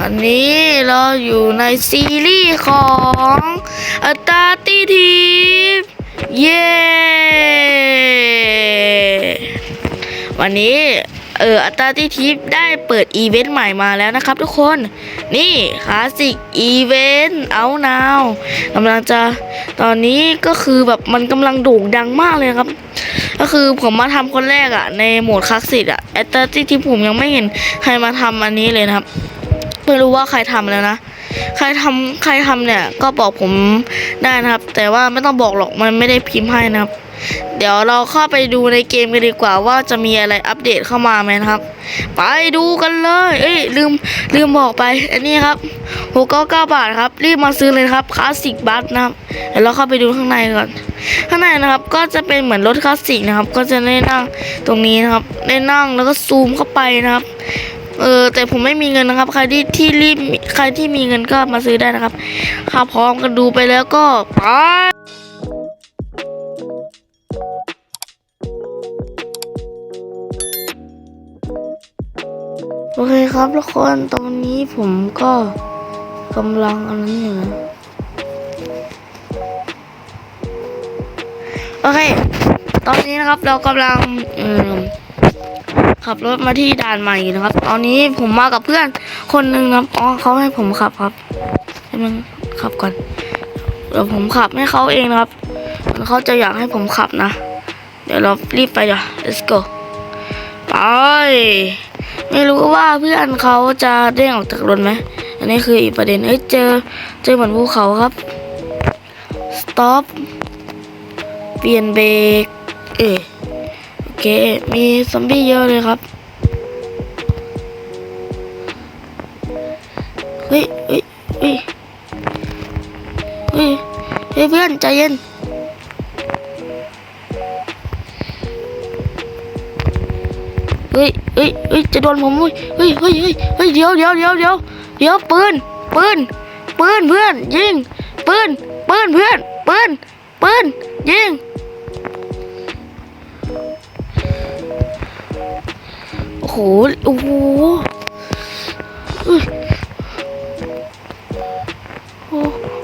อันนี้เราอยู่ในซีรีส์ของอัตาติทีฟเย้วันนี้เอออัตาที่ทิปได้เปิดอีเวนต์ใหม่มาแล้วนะครับทุกคน นี่คลาสสิกอีเวนต์เอานาวกำลังจะตอนนี้ก็คือแบบมันกำลังโด่งดังมากเลยครับ ก็คือผมมาทำคนแรกอะในโหมดคลาสสิกอะอัตาที่ทิปผมยังไม่เห็นใครมาทำอันนี้เลยนะครับ ไม่รู้ว่าใครทำแล้วนะ ใครทำใครทำเนี่ยก็บอกผมได้นะครับ แต่ว่าไม่ต้องบอกหรอกมันไม่ได้พิมพ์ให้นะครับ เดี๋ยวเราเข้าไปดูในเกมกันดีกว่า ว่าจะมีอะไรอัปเดตเข้ามาไหมครับ ไปดูกันเลย เอ้ยลืมลืมบอกไปอันนี้ครับหกเก้าเก้าบาทครับ รีบมาซื้อเลยครับคลาสสิกบัสนะครับเดี๋ยวเราเข้าไปดูข้างในก่อน ข้างในนะครับก็จะเป็นเหมือนรถคลาสสิกนะครับ ก็จะได้นั่งตรงนี้นะครับได้นั่งแล้วก็ซูมเข้าไปนะครับ เออแต่ผมไม่มีเงินนะครับ ใครที่ที่รีบใครที่มีเงินก็มาซื้อได้นะครับถ้าพร้อมกันดูไปแล้วก็ไปโอเคครับทุกคนตอนนี้ผมก็กำลังอันนั้นอยู่นะโอเค ตอนนี้นะครับเรากำลังเออ ขับรถมาที่ด่านใหม่นะครับ ตอนนี้ผมมากับเพื่อนคนหนึ่งนะครับอ๋อเขาให้ผมขับครับให้มันขับก่อนเดี๋ยวผมขับให้เขาเองนะครับเขาจะอยากให้ผมขับนะ เดี๋ยวเรารีบไปเดี๋ยว let's go ไปไม่รู้ว่าเพื่อนเขาจะเด้งออกจากรถไหมอันนี้คืออีกประเด็นเอ้ยเจอเจอเหมือนภูเขาครับ stop เปลี่ยนเบรกเอ๊ะ เค มีซอมบี้เยอะเลยครับ เฮ้ยเฮ้ยเฮ้ยเฮ้ยเพื่อนใจเย็นเฮ้ยเฮ้ยเฮ้ยจะโดนผมเฮ้ยเฮ้ยเฮ้ยเฮ้ยเดี๋ยวเดี๋ยวเดี๋ยวเดี๋ยวเดี๋ยวปืนปืนปืนเพื่อนยิงปืนปืนเพื่อนปืนปืนยิง โอ้โห โอ้โห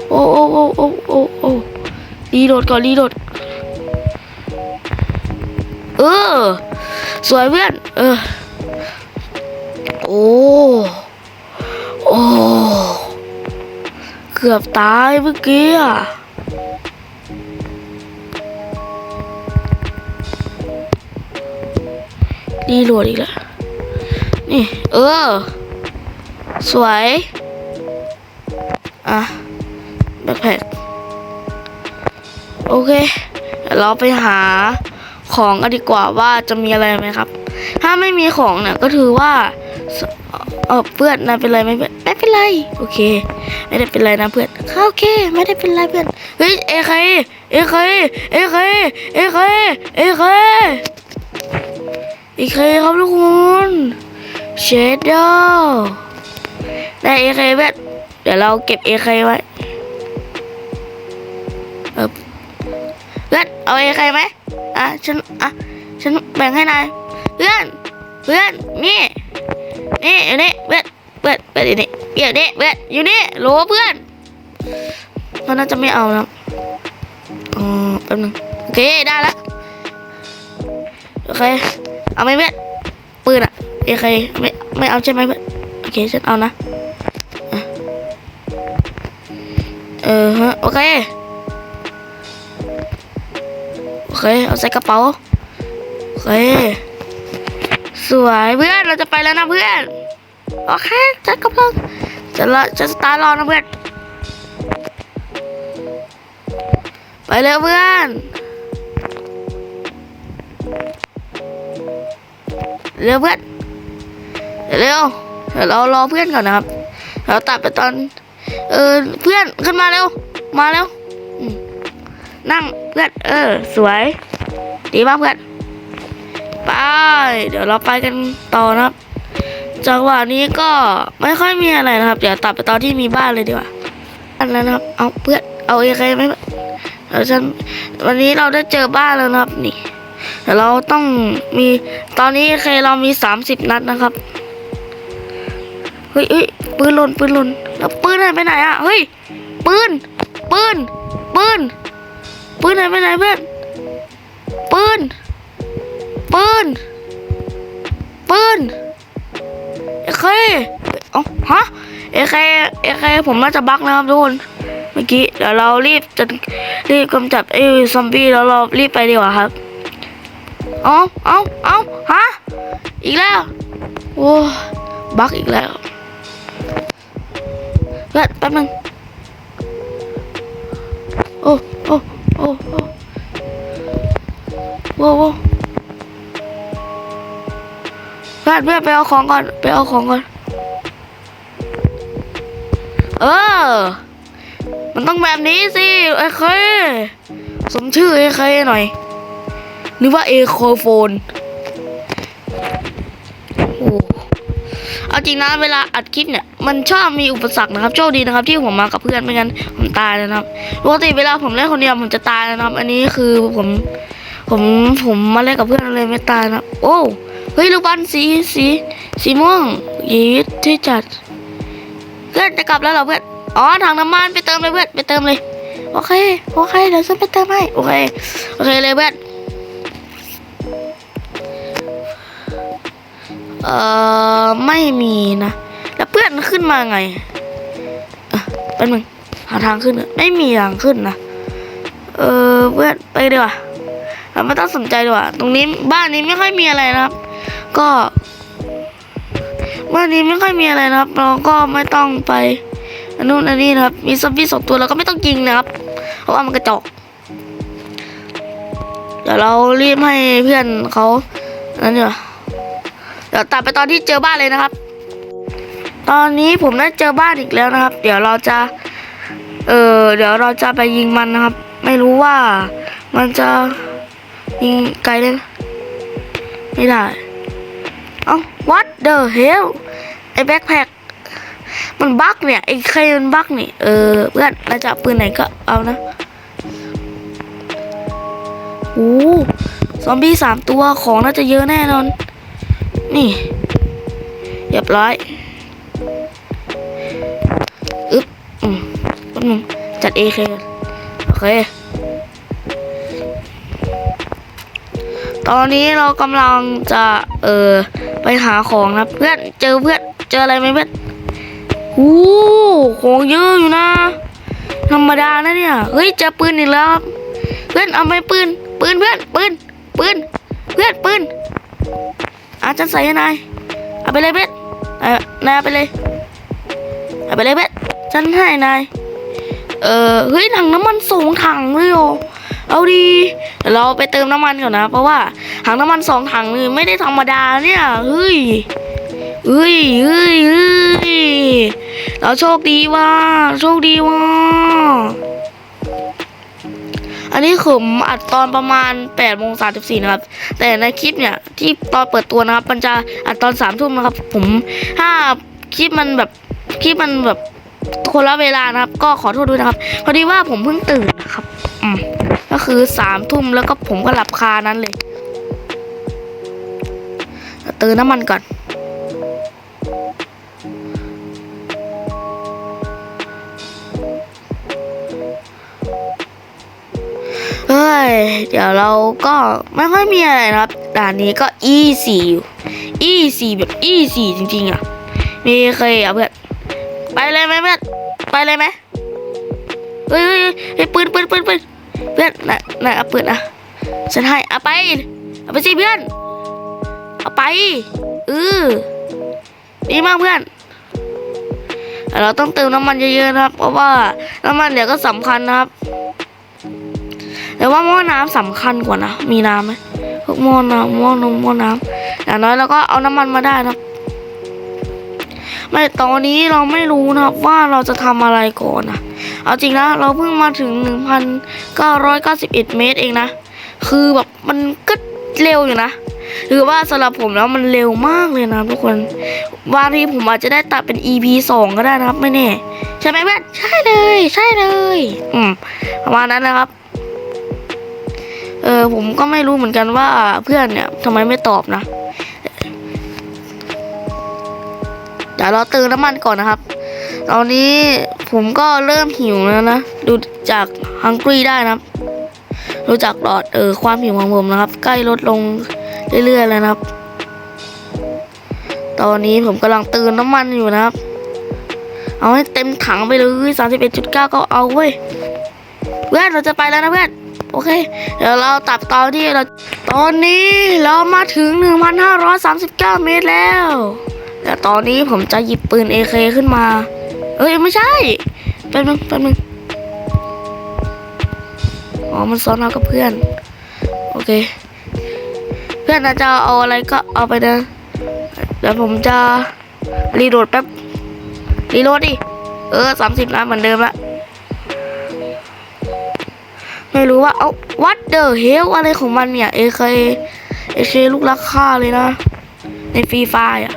โอโอ้โอ้โอ้โอ้โอ้โอ้รีโหลดก่อนรีโหลดเออ สวยเพื่อน เออ โอ้ โอ้ เกือบตายเมื่อกี้อะรีโหลดอีกแล้ว นี่เออ สวย อะแบ็คแพคโอเคเดี๋ยวเราไปหาของกันดีกว่าว่าจะมีอะไรไหมครับ ถ้าไม่มีของเนี่ยก็ถือว่าเออเพื่อนนายเป็นไรไหมเพื่อนไม่เป็นไรโอเค ไม่ได้เป็นไรนะเพื่อนโอเค ไม่ได้เป็นไรเพื่อนเฮ้ยเอเคเอเคเอเคเอเคเอเคอีเคครับทุกคน เชดเดอร์ได้เอเคเวทเดี๋ยวเราเก็บเอเคไว้เออเพื่อนเอาเอเคไหมอะฉันอะฉันแบ่งให้นายเพื่อนเพื่อนนี่นี่อยู่นี่เพื่อนเพื่อนเพื่อนอยู่นี่อยู่นี่เพื่อนอยู่นี่โหลเพื่อนเขาน่าจะไม่เอานะอ๋อแป๊บนึงโอเคได้แล้วโอเคเอาไหมเพื่อนปืนอะ โอเคไม่ไม่เอาใช่ไหมเพื่อนโอเคฉันเอานะเออฮะโอเคโอเคเอาใส่กระเป๋าโอเคสวยเพื่อนเราจะไปแล้วนะเพื่อนโอเคจัดกำลังจะละจะสตาร์ทรอนะเพื่อนไปเร็วเพื่อนเร็วเพื่อน เร็วเดี๋ยวเรารอเพื่อนก่อนนะครับ เราตัดไปตอน เออเพื่อนขึ้นมาเร็ว มาเร็วนั่งเพื่อนเออ สวย ดีมากเพื่อนไปเดี๋ยวเราไปกันต่อนะครับจังหวะนี้ก็ไม่ค่อยมีอะไรนะครับ เดี๋ยวตัดไปตอนที่มีบ้านเลยดีกว่าบ้านแล้วนะครับ เอาเพื่อนเอาเอเคไหมเดี๋ยวฉันวันนี้เราได้เจอบ้านแล้วนะครับนี่เราต้องมีตอนนี้เคเรามีสามสิบนัดนะครับ เฮ้ยเฮ้ยปืนหล่นปืนหล่นแล้วปืนหายไปไหนอะเฮ้ยปืนปืนปืนปืนหายไปไหนเพื่อนปืนปืนปืนเอเคเอ้าฮะเอเคเอเคผมน่าจะบั๊กนะครับทุกคนเมื่อกี้เดี๋ยวเรารีบจะรีบกำจัดไอ้ซอมบี้แล้วเรารีบไปดีกว่าครับเอาเอาเอาฮะอีกแล้วโอ้บั๊กอีกแล้ว เพื่อนแป๊บนึงโอ้โอ้โอ้โอ้โว้โว้เพื่อนเพื่อนไปเอาของก่อนไปเอาของก่อน เออ มันต้องแบบนี้สิไอ้เคยสมชื่อไอ้เคยหน่อยนึกว่าเอโคโฟน เอาจริงนะเวลาอัดคลิปเนี่ยมันชอบมีอุปสรรคนะครับโชคดีนะครับ ที่ผมมากับเพื่อนไม่งั้นผมตายแล้วนะครับปกติเวลาผมเล่นคนเดียวผมจะตายนะครับ อันนี้คือผมผมผมมาเล่นกับเพื่อนเลยไม่ตายนะโอ้เฮ้ยลูกบอลสีสีสีม่วงยีดที่จัด เพื่อนจะกลับแล้วเหรอเพื่อนอ๋อถังน้ำมันไปเติมเลยเพื่อนไปเติมเลยโอเคโอเคเดี๋ยวฉันไปเติมให้โอเคโอเคเลยเพื่อน เอ่อ ไม่มีนะ แล้วเพื่อนขึ้นมาไงเอะแป๊บนึงหาทางขึ้น ไม่มีทางขึ้นนะ เออเพื่อนไปดีกว่าเราไม่ต้องสนใจดีกว่า ตรงนี้บ้านนี้ไม่ค่อยมีอะไรนะครับ ก็บ้านนี้ไม่ค่อยมีอะไรนะครับ เราก็ไม่ต้องไปอันนู้นอันนี้นะครับ มีซอมบี้สองตัวเราก็ไม่ต้องยิงนะครับ เพราะว่ามันกระจอก เดี๋ยวเรารีบให้เพื่อนเขานั่นดีกว่า เดี๋ยวตัดไปตอนที่เจอบ้านเลยนะครับ ตอนนี้ผมได้เจอบ้านอีกแล้วนะครับ เดี๋ยวเราจะ เออเดี๋ยวเราจะไปยิงมันนะครับ ไม่รู้ว่ามันจะยิงไกลเลยไม่ได้ เอ้า what the hell ไอ้แบ็คแพคมันบั๊กเนี่ยไอ้ใครมันบั๊กนี่เออเพื่อนเราจะปืนไหนก็เอานะโอ้ซอมบี้สามตัวของน่าจะเยอะแน่นอน นี่เรียบร้อยอึ๊บอืมแป๊บนึงจัดเอเคโอเค ตอนนี้เรากำลังจะเออไปหาของนะเพื่อนเจอเพื่อนเจออะไรไหมเพื่อนอู้ของเยอะอยู่นะธรรมดานะเนี่ยเฮ้ยเจอปืนอีกแล้วครับเพื่อนเอาไหมปืน ปืนเพื่อนปืนปืนเพื่อนปืน อาจจะใส่ให้นายเอาไปเลยเบ็ดนายเอาไปเลยเอาไปเลยเบ็ดฉันให้นายเออเฮ้ยถังน้ำมันสองถังเลยโอเอาดีเดี๋ยวเราไปเติมน้ำมันก่อนนะ เพราะว่าถังน้ำมันสองถังนี่ไม่ได้ธรรมดาเนี่ยเฮ้ยเฮ้ยเฮ้ยเฮ้ยเราโชคดีว่าโชคดีว่า อันนี้ผมอัดตอนประมาณ8โมง34นะครับ แต่ในคลิปเนี่ยที่ตอนเปิดตัวนะครับ มันจะอัดตอน3ทุ่มนะครับ ผมถ้าคลิปมันแบบคลิปมันแบบคนละเวลานะครับ ก็ขอโทษด้วยนะครับ พอดีว่าผมเพิ่งตื่นนะครับ อืมก็คือ3ทุ่มแล้วก็ผมก็หลับคานั้นเลยเติมน้ำมันก่อน เฮ้ยเดี๋ยวเราก็ไม่ค่อยมีอะไรนะครับด่านนี้ก็ easy อยู่แบบ easy จริงๆอะ มีเคยอะเพื่อน ไปเลยไหมเพื่อน ไปเลยไหมเฮ้ยเฮ้ยเฮ้ยปืนปืนปืนปืนเพื่อนน่ะน่ะเอาปืนอะฉันให้เอาไป เอาไปสิเพื่อน เอาไปเออดีมากเพื่อน เราต้องเติมน้ำมันเยอะๆนะครับ เพราะว่าน้ำมันเดี๋ยวก็สำคัญนะครับ แต่ว่าหม้อน้ำสำคัญกว่านะ มีน้ำไหมพวกหม้อน้ำหม้อนมหม้อน้ำอย่างน้อยเราก็เอาน้ำมันมาได้นะไม่ตอนนี้เราไม่รู้นะครับว่าเราจะทำอะไรก่อนนะเอาจริงนะเราเพิ่งมาถึง 1,991 เมตรเองนะ คือแบบมันก็เร็วอยู่นะหรือว่าสำหรับผมแล้วมันเร็วมากเลยนะทุกคนบางทีผมอาจจะได้ตัดเป็น EP 2 ก็ได้นะครับ ไม่แน่ ใช่ไหมเพื่อนใช่เลย ใช่เลย อืมประมาณนั้นนะครับ เออผมก็ไม่รู้เหมือนกันว่าเพื่อนเนี่ยทำไมไม่ตอบนะดี๋ยวเราเติมน้ำมันก่อนนะครับ ตอนนี้ผมก็เริ่มหิวแล้วนะ ดูจากฮังกี้ได้นะครับดูจากหลอดเออความหิวของผมนะครับ ใกล้ลดลงเรื่อยๆแล้วนะครับ ตอนนี้ผมกำลังเติมน้ำมันอยู่นะครับ เอาให้เต็มถังไปเลยสามสิบเอ็ดจุดเก้าก็เอาเว้ยเพื่อนเราจะไปแล้วนะเพื่อน โอเค เดี๋ยวเราตัดตอนที่เรา ตอนนี้เรามาถึง 1,539 เมตรแล้วแต่ตอนนี้ผมจะหยิบปืน AK ขึ้นมา เอ้ยไม่ใช่แป๊บนึงแป๊บนึงอ๋อมันซ้อนเรากับเพื่อน โอเค เพื่อนอาจจะเอาอะไรก็เอาไปนะเดี๋ยวผมจะรีโหลดแป๊บรีโหลดดิ เออสามสิบนะเหมือนเดิมละ ไม่รู้ว่าเอา what the hell อะไรของมันเนี่ย AK AK ลูกรักค่าเลยนะ ในฟรีไฟอะ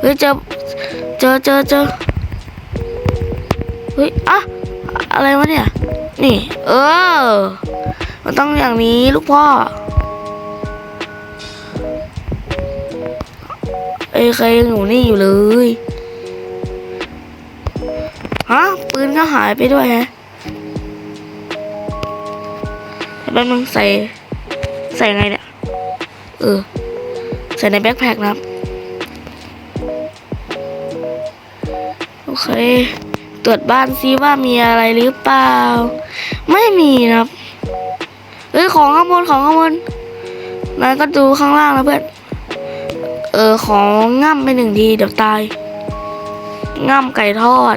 เฮ้ยเจอเจอเจอเจอเฮ้ยอะอะไรวะเนี่ย นี่ เออ มันต้องอย่างนี้ลูกพ่อเอ้ยใคยังอยู่นี่อยู่เลย ฮะ ปืนก็หายไปด้วยฮะ แป๊บนึงใส่ใส่ไงเนี่ยเออใส่ในแบ็คแพคนะครับ โอเค ตรวจบ้านซิว่ามีอะไรหรือเปล่า ไม่มีนะครับเฮ้ยของข้างบนของข้างบนนายก็ดูข้างล่างนะเพื่อนเออของง่ำไปหนึ่งทีเดี๋ยวตายง่ำไก่ทอด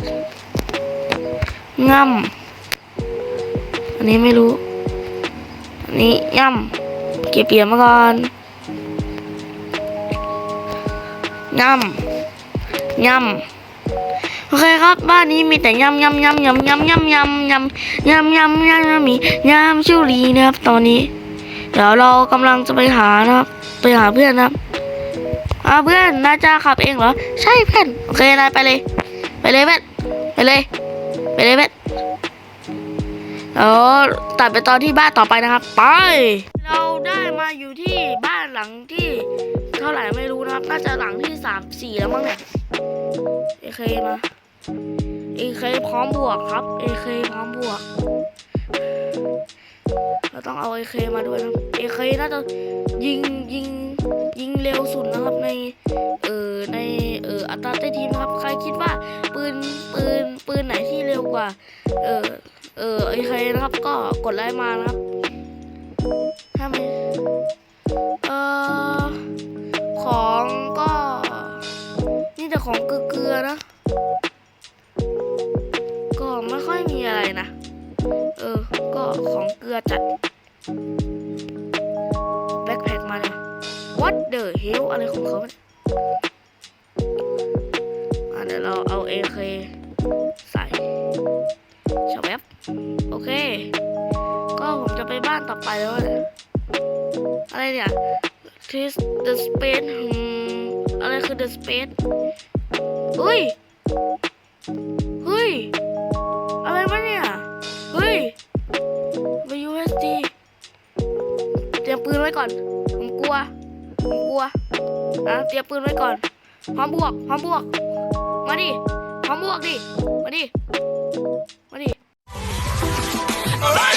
ง่ำอันนี้ไม่รู้ นี้ย่ำเก็บเหรียญมาก่อนย่ำย่ำโอเคครับบ้านนี้มีแต่ย่ำย่ำย่ำย่ำย่ำย่ำย่ำย่ำย่ำย่ำยำยำมีย่ำชิวรีนะครับตอนนี้ เดี๋ยวเรากำลังจะไปหานะครับ ไปหาเพื่อนนะครับอ่าเพื่อนนายจะขับเองเหรอ ใช่เพื่อนโอเคนายไปเลย ไปเลยเพื่อนไปเลย ไปเลยเพื่อน แล้วตัดไปตอนที่บ้านต่อไปนะครับ ไป เราได้มาอยู่ที่บ้านหลังที่เท่าไหร่ไม่รู้นะครับ น่าจะหลังที่สามสี่แล้วมั้งเนี่ยเอเคมาเอเคพร้อมบวกครับเอเคพร้อมบวก เราต้องเอาเอเคมาด้วยนะเอเคน่าจะยิงยิงยิงเร็วสุดนะครับในเออในเอออัตราเต้ทีมนะครับ ใครคิดว่าปืนปืนปืนไหนที่เร็วกว่า เออ เออเอเคนะครับ ก็กดไลค์มานะครับถ้าไม่เออของก็ นี่แต่ของเกลือๆนะ ก็ไม่ค่อยมีอะไรนะ เออ ก็ของเกลือจัด แบ็คแพคมาเนี่ย what the hell อะไรของเขาเนี่ยเดี๋ยวเราเอา AK ใส่ชาแวบ โอเค ก็ผมจะไปบ้านต่อไปแล้วอะไรเนี่ย Tis the space อืมอะไรคือ the space เฮ้ย เฮ้ย อะไรวะเนี่ย เฮ้ยไป USD เตรียมปืนไว้ก่อน ผมกลัว ผมกลัวนะเตรียมปืนไว้ก่อนพร้อมบวกพร้อมบวก มาดิพร้อมบวกดิ มาดิ มาดิ Right.